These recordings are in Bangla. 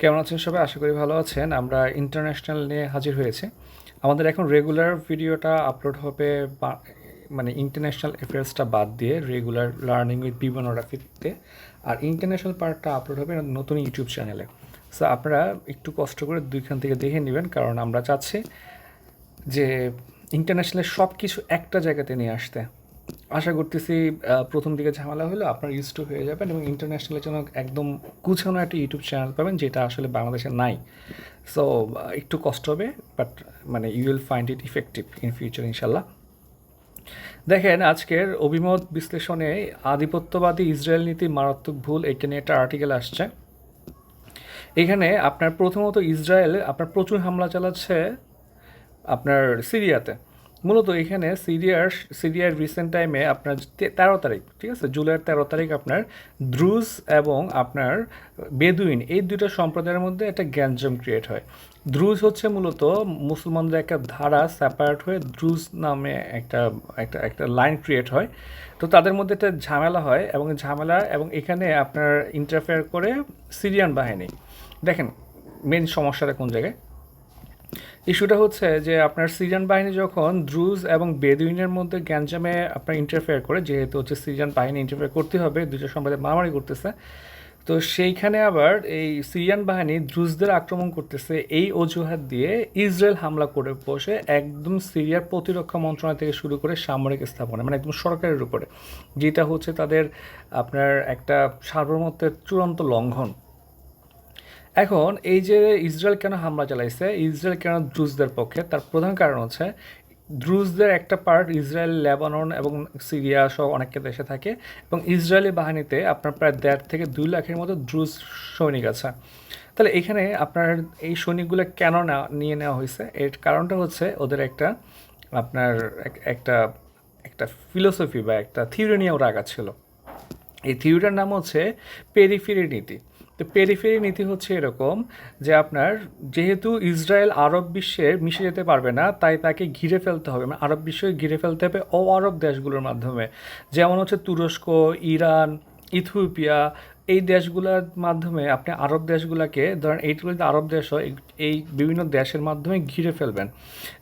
কেমন আছেন সবাই? আশা করি ভালো আছেন। আমরা ইন্টারন্যাশনাল নিয়ে হাজির হয়েছি। আমাদের এখন রেগুলার ভিডিওটা আপলোড হবে মানে ইন্টারন্যাশনাল অ্যাফেয়ার্সটা বাদ দিয়ে রেগুলার লার্নিং উইথ বিবনোগ্রাফিতে আর ইন্টারন্যাশনাল পার্টটা আপলোড হবে নতুন ইউটিউব চ্যানেলে সো আপনারা একটু কষ্ট করে দুইখান থেকে দেখে নেবেন, কারণ আমরা চাচ্ছি যে ইন্টারন্যাশনালের সব কিছু একটা জায়গাতে নিয়ে আসতে। আশা করতেছি প্রথম দিকে ঝামেলা হলো আপনার ইউজ টু হয়ে যাবেন এবং ইন্টারন্যাশনালের জন্য একদম গুছানো একটা ইউটিউব চ্যানেল পাবেন, যেটা আসলে বাংলাদেশে নাই। সো একটু কষ্ট হবে বাট মানে you will find it effective in future ইনশাল্লাহ। দেখেন, আজকের অভিমত বিশ্লেষণে আধিপত্যবাদী ইসরায়েল নীতি মারাত্মক ভুল এটা নিয়ে একটা আর্টিকেল আসছে। এখানে আপনার প্রথমত ইসরায়েল, আপনার প্রচুর হামলা চালাচ্ছে আপনার সিরিয়াতে। মূলত এখানে সিরিয়ার সিরিয়ার রিসেন্ট টাইমে আপনার তেরো তারিখ, ঠিক আছে? জুলাইয়ের তেরো তারিখ আপনার দ্রুজ এবং আপনার বেদুইন, এই দুটো সম্প্রদায়ের মধ্যে একটা গ্যাঞ্জাম ক্রিয়েট হয়। দ্রুজ হচ্ছে মূলত মুসলমানদের একটা ধারা সেপারেট হয়ে দ্রুজ নামে একটা একটা একটা লাইন ক্রিয়েট হয়। তো তাদের মধ্যে একটা ঝামেলা হয় এবং ঝামেলা এবং এখানে আপনার ইন্টারফেয়ার করে সিরিয়ান বাহিনী। দেখেন মেন সমস্যাটা কোন জায়গায়? ইস্যুটা হচ্ছে যে আপনার সিরিয়ান বাহিনী যখন দ্রুজ এবং বেদুইনের মধ্যে গ্যাঞ্জামে আপনার ইন্টারফেয়ার করে, যেহেতু হচ্ছে সিরিয়ান বাহিনী ইন্টারফেয়ার করতে হবে দুটো সম্প্রদায় মারামারি করতেছে, তো সেইখানে আবার এই সিরিয়ান বাহিনী দ্রুজদের আক্রমণ করতেছে। এই অজুহাত দিয়ে ইসরায়েল হামলা করে বসে একদম সিরিয়ার প্রতিরক্ষা মন্ত্রণালয় থেকে শুরু করে সামরিক স্থাপনা মানে একদম সরকারের উপরে, যেটা হচ্ছে তাদের আপনার একটা সার্বভৌমত্বের চূড়ান্ত লঙ্ঘন। এখন এই যে ইসরায়েল কেন হামলা চালাইছে, ইসরায়েল কেন দ্রুজদের পক্ষে, তার প্রধান কারণ হচ্ছে দ্রুজদের একটা পার্ট ইসরায়েল, লেবানন এবং সিরিয়া সহ অনেক দেশে থাকে এবং ইসরায়েলি বাহিনীতে আপনার প্রায় দেড় থেকে দুই লাখের মতো দ্রুজ সৈনিক আছে। তাহলে এখানে আপনার এই সৈনিকগুলো কেন না, নিয়ে নেওয়া হয়েছে? এর কারণটা হচ্ছে ওদের একটা আপনার এক- একটা একটা ফিলোসফি বা একটা থিওরি নিয়ে ওরা আগাচ্ছিল। এই থিওরিটার নাম হচ্ছে পেরিফেরি নীতি। তো পেরিফেরি নীতি হচ্ছে এরকম যে আপনার যেহেতু ইসরায়েল আরব বিশ্বে মিশে যেতে পারবে না, তাই তাকে ঘিরে ফেলতে হবে। মানে আরব বিশ্বে ঘিরে ফেলতে হবে ও আরব দেশগুলোর মাধ্যমে। যেমন হচ্ছে তুরস্ক, ইরান, ইথিওপিয়া এই দেশগুলোর মাধ্যমে আপনি আরব দেশগুলোকে, ধরেন এইগুলো যদি আরব দেশ হয়, এই- বিভিন্ন দেশের মাধ্যমে ঘিরে ফেলবেন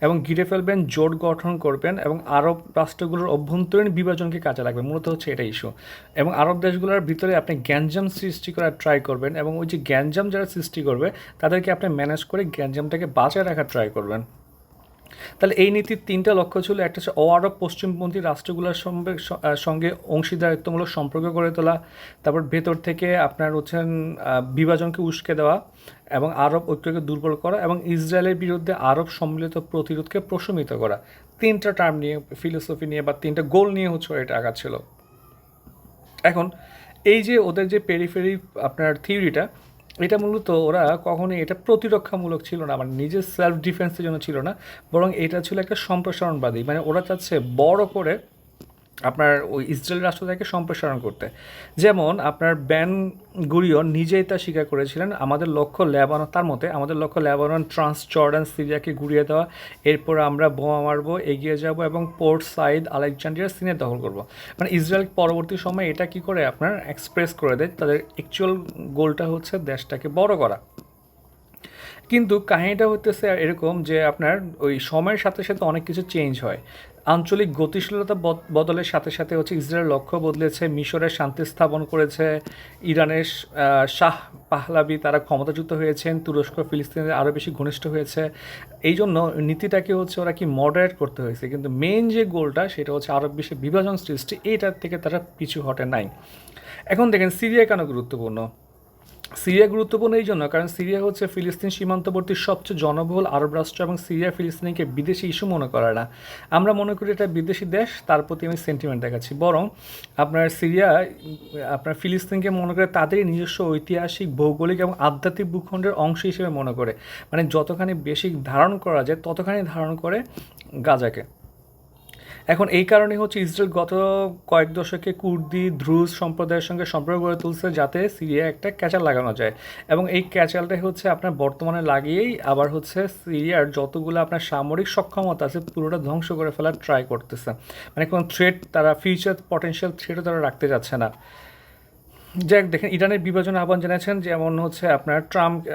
এবং ঘিরে ফেলবেন, জোট গঠন করবেন এবং আরব রাষ্ট্রগুলোর অভ্যন্তরীণ বিভাজনকে কাজে লাগবে। মূলত হচ্ছে এটা ইস্যু এবং আরব দেশগুলোর ভিতরে আপনি গ্যাঞ্জাম সৃষ্টি করার ট্রাই করবেন এবং ওই যে গ্যাঞ্জাম যারা সৃষ্টি করবে, তাদেরকে আপনি ম্যানেজ করে গ্যাঞ্জামটাকে বাঁচায় রাখার ট্রাই করবেন। তাহলে এই নীতির তিনটা লক্ষ্য ছিল, একটা হচ্ছে অআরব পশ্চিমপন্থী রাষ্ট্রগুলোর সঙ্গে সঙ্গে অংশীদারিত্বমূলক সম্পর্ক গড়ে তোলা, তারপর ভেতর থেকে আপনার হচ্ছেন বিভাজনকে উস্কে দেওয়া এবং আরব ঐক্যকে দুর্বল করা এবং ইসরায়েলের বিরুদ্ধে আরব সম্মিলিত প্রতিরোধকে প্রশমিত করা। তিনটা টার্ম নিয়ে ফিলোসফি নিয়ে বা তিনটা গোল নিয়ে হচ্ছে এটা আগা ছিল। এখন, এই যে ওদের যে পেরিফেরি আপনার থিওরিটা এটা মূলত ওরা কখনোই এটা প্রতিরক্ষামূলক ছিল না মানে নিজের সেলফ ডিফেন্সের জন্য ছিল না, বরং এটা ছিল একটা সম্প্রসারণবাদী। মানে ওরা চাচ্ছে বড় করে আপনার ওই ইসরায়েল রাষ্ট্রটাকে সম্প্রসারণ করতে। যেমন আপনার ব্যান গুরিয়ন নিজেই তা স্বীকার করেছিলেন, আমাদের লক্ষ্য লেবানন তার মতে, আমাদের লক্ষ্য লেবানন, ট্রান্স জর্ডান, সিরিয়াকে ঘুরিয়ে দেওয়া, এরপর আমরা বোমা মারবো, এগিয়ে যাব এবং পোর্ট সাইদ আলেকজান্ড্রিয়া সিনে দখল করব। মানে ইসরায়েল পরবর্তী সময় এটা কি করে আপনার এক্সপ্রেস করে দেয়? তাদের অ্যাকচুয়াল গোলটা হচ্ছে দেশটাকে বড় করা। কিন্তু কাহিনীটা হতেছে এরকম যে আপনার ওই সময়ের সাথে সাথে অনেক কিছু চেঞ্জ হয়। আঞ্চলিক গতিশীলতা বদলের সাথে সাথে হচ্ছে ইসরায়েল লক্ষ্য বদলেছে, মিশরের শান্তি স্থাপন করেছে, ইরানের শাহ পাহলাবি তারা ক্ষমতাযুক্ত হয়েছেন, তুরস্ক ফিলিস্তিনের আরও বেশি ঘনিষ্ঠ হয়েছে। এই জন্য নীতিটাকে হচ্ছে ওরা কি মডারেট করতে হয়েছে। কিন্তু মেন যে গোলটা সেটা হচ্ছে আরব বিশ্বে বিভাজন সৃষ্টি, এইটার থেকে তারা পিছু হটে নাই। এখন দেখেন সিরিয়া কেন গুরুত্বপূর্ণ? সিরিয়া গুরুত্বপূর্ণ এই জন্য, কারণ সিরিয়া হচ্ছে ফিলিস্তিন সীমান্তবর্তী সবচেয়ে জনবহুল আরব রাষ্ট্র এবং সিরিয়া ফিলিস্তিনকে বিদেশি ইস্যু মনে করে না। আমরা মনে করি এটা বিদেশি দেশ, তার প্রতি আমি সেন্টিমেন্ট দেখাচ্ছি। বরং আপনার সিরিয়া, আপনার ফিলিস্তিনকে মনে করে তাদেরই নিজস্ব ঐতিহাসিক, ভৌগোলিক এবং আধ্যাত্মিক ভূখণ্ডের অংশ হিসেবে মনে করে। মানে যতখানি বেশি ধারণ করা যায়, ততখানি ধারণ করে গাজাকে। এখন এই কারণে হচ্ছে ইসরায়েল গত কয়েক দশকে কুর্দি ধ্রুজ সম্প্রদায়ের সঙ্গে সম্পর্ক গড়ে তুলছে যাতে সিরিয়া একটা ক্যাচাল লাগানো যায়। এবং এই ক্যাচালটাই হচ্ছে আপনার বর্তমানে লাগিয়েই আবার হচ্ছে সিরিয়ার যতগুলো আপনার সামরিক সক্ষমতা আছে পুরোটা ধ্বংস করে ফেলার ট্রাই করতেছে। মানে কোনো থ্রেট তারা ফিউচার পটেন্সিয়াল থ্রেটও তারা রাখতে যাচ্ছে না। যাক দেখেন ইরানের বিভাজন আহ্বান জানিয়েছেন যেমন হচ্ছে আপনার ট্রাম্প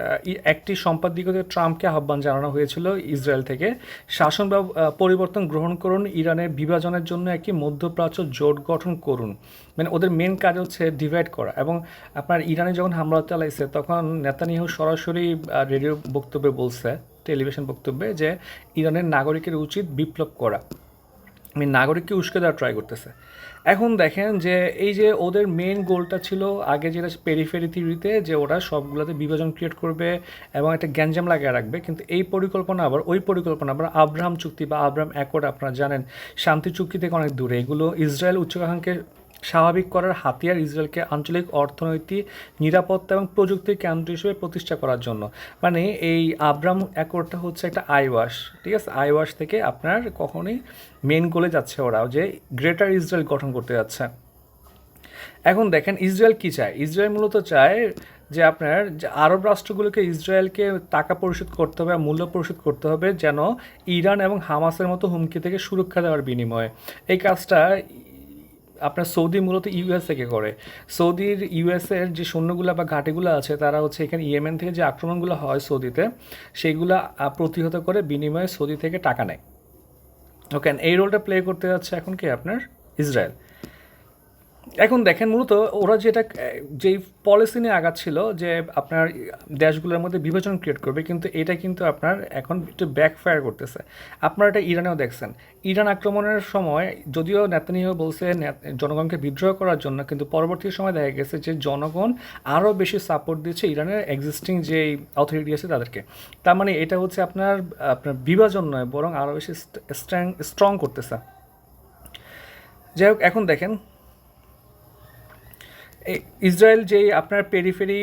একটি সম্পাদিকতে ট্রাম্পকে আহ্বান জানানো হয়েছিল ইসরায়েল থেকে। শাসন আহ, পরিবর্তন গ্রহণ করুন ইরানের বিভাজনের জন্য একটি মধ্যপ্রাচ্য জোট গঠন করুন। মানে ওদের মেন কাজ হচ্ছে ডিভাইড করা এবং আপনার ইরানে যখন হামলা চালাইছে তখন নেতানিয়াহু সরাসরি রেডিও বক্তব্যে বলছে টেলিভিশন বক্তব্যে যে ইরানের নাগরিকের উচিত বিপ্লব করা। আমি নাগরিককে উস্কে দেওয়ার ট্রাই করতেছে। এখন দেখেন যে এই যে ওদের মেন গোলটা ছিল আগে যেটা পেরিফেরি থিওরিতে যে ওরা সবগুলোতে বিভাজন ক্রিয়েট করবে এবং একটা গ্যাঞ্জাম লাগিয়ে রাখবে, কিন্তু এই পরিকল্পনা আবার, ওই পরিকল্পনা আবার আব্রাহাম চুক্তি বা আব্রাহাম অ্যাকর্ড আপনারা জানেন, শান্তি চুক্তি থেকে অনেক দূরে। এগুলো ইসরায়েল উচ্চাকাঙ্ক্ষাকে স্বাভাবিক করার হাতিয়ার ইসরায়েলকে আঞ্চলিক অর্থনৈতিক নিরাপত্তা এবং প্রযুক্তির কেন্দ্র হিসেবে প্রতিষ্ঠা করার জন্য। মানে এই আব্রাম অ্যাকর্ডটা হচ্ছে একটা আইওয়াশ, ঠিক আছে? আইওয়াশ থেকে আপনার কখনোই মেন গোলে যাচ্ছে ওরা যে গ্রেটার ইসরায়েল গঠন করতে যাচ্ছে। এখন দেখেন ইসরায়েল কি চায়? ইসরায়েল মূলত চায় যে আপনার যে আরব রাষ্ট্রগুলোকে ইসরায়েলকে টাকা পরিশোধ করতে হবে, মূল্য পরিশোধ করতে হবে যেন ইরান এবং হামাসের মতো হুমকি থেকে সুরক্ষা দেওয়ার বিনিময়ে। এই কাজটা আপনার সৌদি মূলত ইউএস থেকে করে। সৌদির ইউএসের যে সৈন্যগুলো বা ঘাটিগুলো আছে, তারা হচ্ছে এখানে ইয়েমেন থেকে যে আক্রমণগুলো হয় সৌদিতে সেইগুলো প্রতিহত করে বিনিময়ে সৌদি থেকে টাকা নেয়। ওকে এই রোলটা প্লে করতে যাচ্ছে এখন কি আপনার? ইসরায়েল এখন দেখেন মূলত ওরা যেটা, যেই পলিসি নিয়ে আগাচ্ছিল যে আপনার দেশগুলোর মধ্যে বিভাজন ক্রিয়েট করবে, কিন্তু এটা কিন্তু আপনার এখন একটু ব্যাকফায়ার করতেছে। আপনারা এটা ইরানেও দেখছেন। ইরান আক্রমণের সময় যদিও নেতানিয়াহু বলছে জনগণকে বিদ্রোহ করার জন্য, কিন্তু পরবর্তী সময় দেখা গেছে যে জনগণ আরও বেশি সাপোর্ট দিচ্ছে ইরানের এক্সিস্টিং যে অথরিটি আছে তাদেরকে। তার মানে এটা হচ্ছে আপনার আপনার বিভাজন নয়, বরং আরও বেশি স্ট্রং করতেছে। যাই হোক, এখন দেখেন ইসরায়েল যেই আপনার পেরিফেরি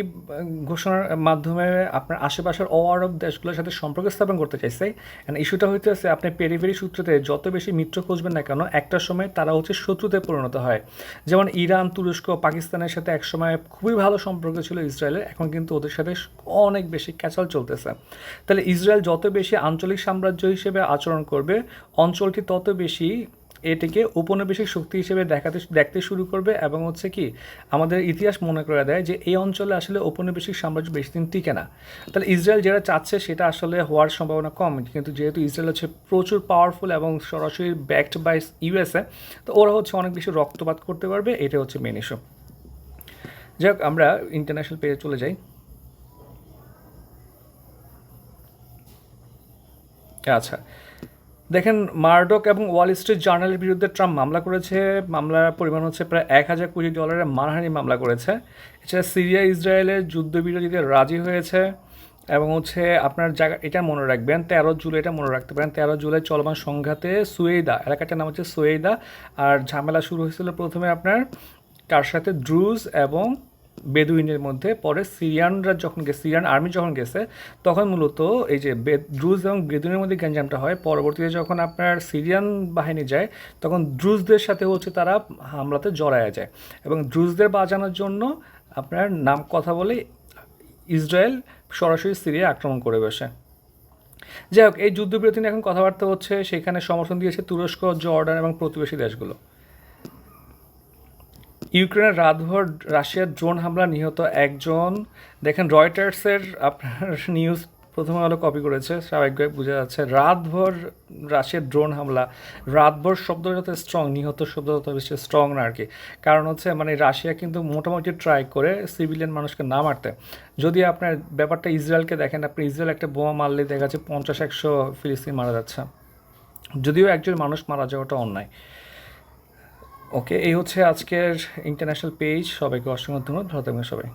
ঘোষণার মাধ্যমে আপনার আশেপাশের অ, আরব দেশগুলোর সাথে সম্পর্ক স্থাপন করতে চাইছে অ্যান্ড ইস্যুটা হইতেছে আপনি পেরিফেরি সূত্রতে যত বেশি মিত্র খুঁজবেন না কেন, একটা সময় তারা হচ্ছে শত্রুতে পরিণত হয়। যেমন ইরান, তুরস্ক, পাকিস্তানের সাথে একসময় খুবই ভালো সম্পর্ক ছিল ইসরায়েলের, এখন কিন্তু ওদের সাথে অনেক বেশি ক্যাচাল চলতেছে। তাহলে ইসরায়েল যত বেশি আঞ্চলিক সাম্রাজ্য হিসেবে আচরণ করবে, অঞ্চলটি তত বেশি এটিকে উপনিবেশিক শক্তি হিসেবে দেখাতে দেখতে শুরু করবে এবং হচ্ছে কি, আমাদের ইতিহাস মনে করে দেয় যে এই অঞ্চলে আসলে ঔপনিবেশিক সাম্রাজ্য বেশি দিন টিকে না। তাহলে ইসরায়েল যেটা চাচ্ছে সেটা আসলে হওয়ার সম্ভাবনা কম, কিন্তু যেহেতু ইসরায়েল হচ্ছে প্রচুর পাওয়ারফুল এবং সরাসরি ব্যাকড বাই ইউএসএ তো ওরা হচ্ছে অনেক বেশি রক্তপাত করতে পারবে এটা হচ্ছে মেন ইস্যু যাই হোক আমরা ইন্টারন্যাশনাল পেজে চলে যাই। আচ্ছা দেখেন, মার্ডক এবং ওয়াল স্ট্রিট জার্নালের বিরুদ্ধে ট্রাম্প মামলা করেছে। মামলার পরিমাণ হচ্ছে প্রায় এক হাজার কোটি ডলারের মানহানি মামলা করেছে। এছাড়া সিরিয়া, ইসরায়েলের যুদ্ধবিরোধীদের রাজি হয়েছে এবং হচ্ছে আপনার জায়গা, এটা মনে রাখবেন, তেরো জুলাই, এটা মনে রাখতে পারেন, তেরো জুলাই চলমান সংঘাতে সুয়েদা এলাকাটার নাম হচ্ছে সুয়েদা আর ঝামেলা শুরু হয়েছিল প্রথমে আপনার কার সাথে? ড্রুজ এবং বেদুইনের মধ্যে, পরে সিরিয়ানরা যখন গেছে সিরিয়ান আর্মি যখন গেছে, তখন মূলত এই যে দ্রুজ এবং বেদুইনের মধ্যে গ্যাঞ্জামটা হয়। পরবর্তীতে যখন আপনার সিরিয়ান বাহিনী যায়, তখন দ্রুজদের সাথে হচ্ছে তারা হামলাতে জড়ায়া যায় এবং দ্রুজদের বাজানোর জন্য আপনার নাম কথা বলে ইসরায়েল সরাসরি সিরিয়া আক্রমণ করে বসে। যাই হোক, এই যুদ্ধবিরতি নিয়ে এখন কথাবার্তা হচ্ছে, সেখানে সমর্থন দিয়েছে তুরস্ক, জর্ডান এবং প্রতিবেশী দেশগুলো। ইউক্রেনের রাতভর রাশিয়ার ড্রোন হামলা নিহত একজন। দেখেন, রয়টার্সের আপনার নিউজ প্রথমে আলো কপি করেছে, স্বাভাবিকভাবে বোঝা যাচ্ছে রাতভর রাশিয়ার ড্রোন হামলা। রাতভর শব্দ যত স্ট্রং নিহত শব্দ তত বেশি স্ট্রং না আর কি কারণ হচ্ছে মানে রাশিয়া কিন্তু মোটামুটি ট্রাই করে সিভিলিয়ান মানুষকে না মারতে। যদি আপনার ব্যাপারটা ইসরায়েলকে দেখেন, আপনি ইসরায়েল একটা বোমা মারলে দেখা যাচ্ছে পঞ্চাশ, একশো ফিলিস্তিন মারা যাচ্ছে। যদিও একজন মানুষ মারা যাওয়াটা অন্যায়। ওকে এই হচ্ছে আজকের ইন্টারন্যাশনাল পেজ সবাইকে অসংখ্য ধন্যবাদ। ভালো থাকবেন সবাই।